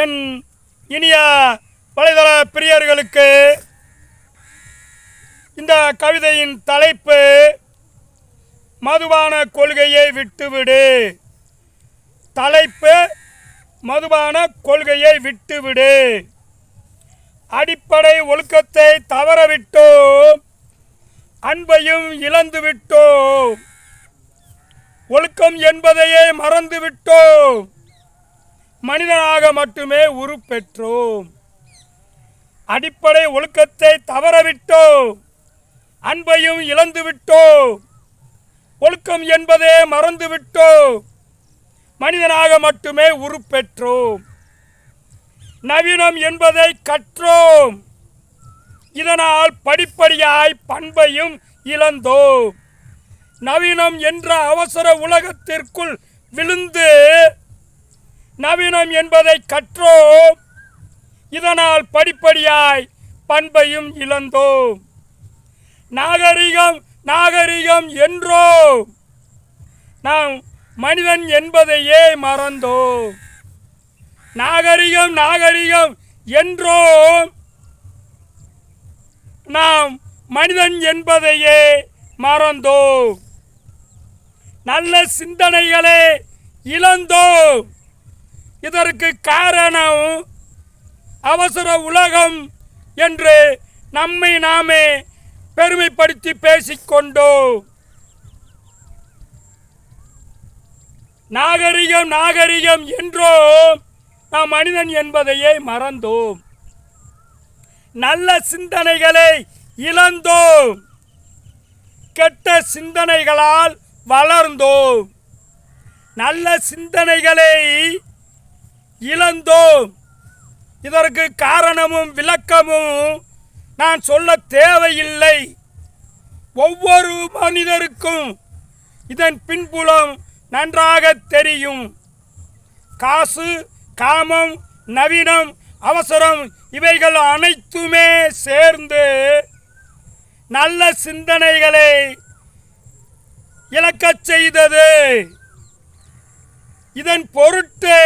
என் இனிய வலைதள பிரியர்களுக்கு இந்த கவிதையின் தலைப்பு மதுபான கொள்கையை விட்டுவிடு. தலைப்பு மதுபான கொள்கையை விட்டுவிடு. அடிப்படை ஒழுக்கத்தை தவறவிட்டோம். அன்பையும் இழந்து விட்டோம் ஒழுக்கம் என்பதையே மறந்து விட்டோம் மனிதனாக மட்டுமே உருப்பெற்றோம். அடிப்படை ஒழுக்கத்தை தவறவிட்டோம். அன்பையும் இழந்துவிட்டோம். ஒழுக்கம் என்பதே மறந்துவிட்டோம். மனிதனாக மட்டுமே உருப்பெற்றோம். நவீனம் என்பதை கற்றோம். இதனால் படிப்படியாய் பண்பையும் இழந்தோம். நவீனம் என்ற அவசர உலகத்திற்குள் விழுந்து நவீனம் என்பதை கற்றோம். இதனால் படிப்படியாய் பண்பையும் இழந்தோம். நாகரிகம் நாகரிகம் என்றோம். நாம் மனிதன் என்பதையே மறந்தோம். நாகரிகம் நாகரிகம் என்றோம். நாம் மனிதன் என்பதையே மறந்தோம். நல்ல சிந்தனைகளை இழந்தோம். இதற்கு காரணம் அவசர உலகம் என்று நம்மை நாமே பெருமைப்படுத்தி பேசிக்கொண்டோம். நாகரிகம் நாகரிகம் என்றோம் நாம் மனிதன் என்பதையே மறந்தோம். நல்ல சிந்தனைகளை இழந்தோம். கெட்ட சிந்தனைகளால் வளர்ந்தோம். நல்ல சிந்தனைகளை இழந்தோம். இதற்கு காரணமும் விளக்கமும் நான் சொல்ல தேவையில்லை. ஒவ்வொரு மனிதருக்கும் இதன் பின்புலம் நன்றாக தெரியும். காசு காமம் நவீனம் அவசரம் இவைகள் அனைத்துமே சேர்ந்து நல்ல சிந்தனைகளை இழக்கச் செய்தது. இதன் பொருட்டு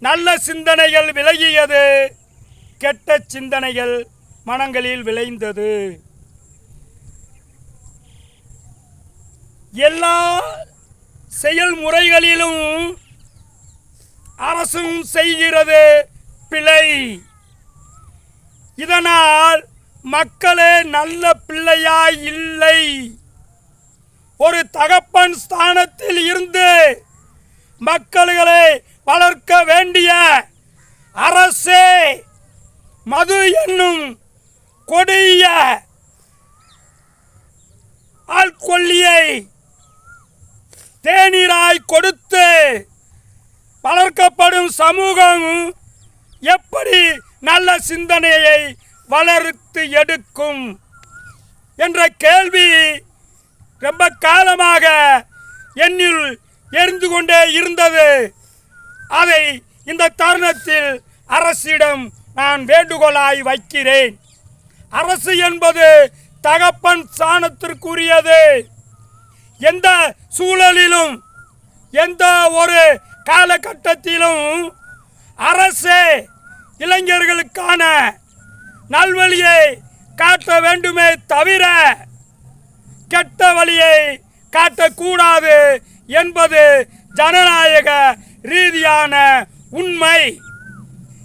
நல்ல சிந்தனைகள் விலகியது. கெட்ட சிந்தனைகள் மனங்களில் விளைந்தது. எல்லா செயல்முறைகளிலும் அரசும் செய்கிறது பிழை. இதனால் மக்களே நல்ல பிள்ளையாய் இல்லை. ஒரு தகப்பன் ஸ்தானத்தில் இருந்து மக்கள்களை வளர்க்க வேண்டிய அரசே மது என்னும் கொடிய ஆள்கொல்லியை தேநீராய் கொடுத்து வளர்க்கப்படும் சமூகம் எப்படி நல்ல சிந்தனையை வளர்த்து எடுக்கும் என்ற கேள்வி ரொம்ப காலமாக என்னில் எரிந்து கொண்டே இருந்தது. அதை இந்த தருணத்தில் அரசிடம் நான் வேண்டுகோளாய் வைக்கிறேன். அரசு என்பது தகப்பன் சாணத்திற்குரியது எந்த சூழலிலும் எந்த ஒரு காலகட்டத்திலும் அரசே இளைஞர்களுக்கான நல்வழியை காட்ட வேண்டுமே தவிர கெட்ட வழியை காட்டக்கூடாது என்பது ஜனநாயக ரீதியான உண்மை.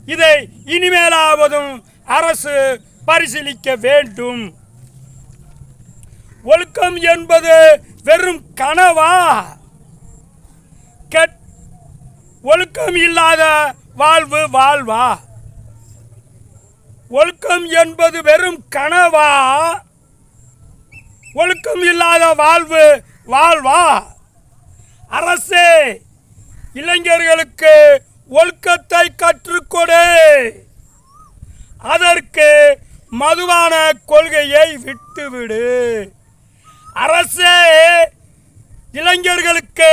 இதை இனிமேலாவதும் அரசு பரிசீலிக்க வேண்டும். ஒழுக்கம் என்பது வெறும் கனவா? கெட் ஒழுக்கம் இல்லாத வாழ்வு வாழ்வா? ஒழுக்கம் என்பது வெறும் கனவா? ஒழுக்கம் இல்லாத வாழ்வு வாழ்வா? இளைஞர்களுக்கு ஒழுக்கத்தை கற்றுக்கொடு. அதற்கு மதுவான கொள்கையை விட்டுவிடு. அரசே இளைஞர்களுக்கு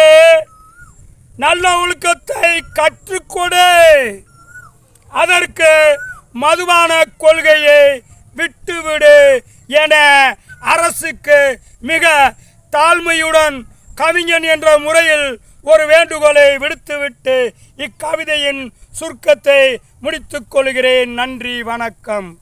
நல்ல ஒழுக்கத்தை கற்றுக்கொடு. அதற்கு மதுபான கொள்கையை விட்டுவிடு என அரசுக்கு மிக தாழ்மையுடன் கவிஞன் என்ற முறையில் ஒரு வேண்டுகோளை விடுத்துவிட்டு இக்கவிதையின் சுருக்கத்தை முடித்துக் கொள்கிறேன். நன்றி வணக்கம்.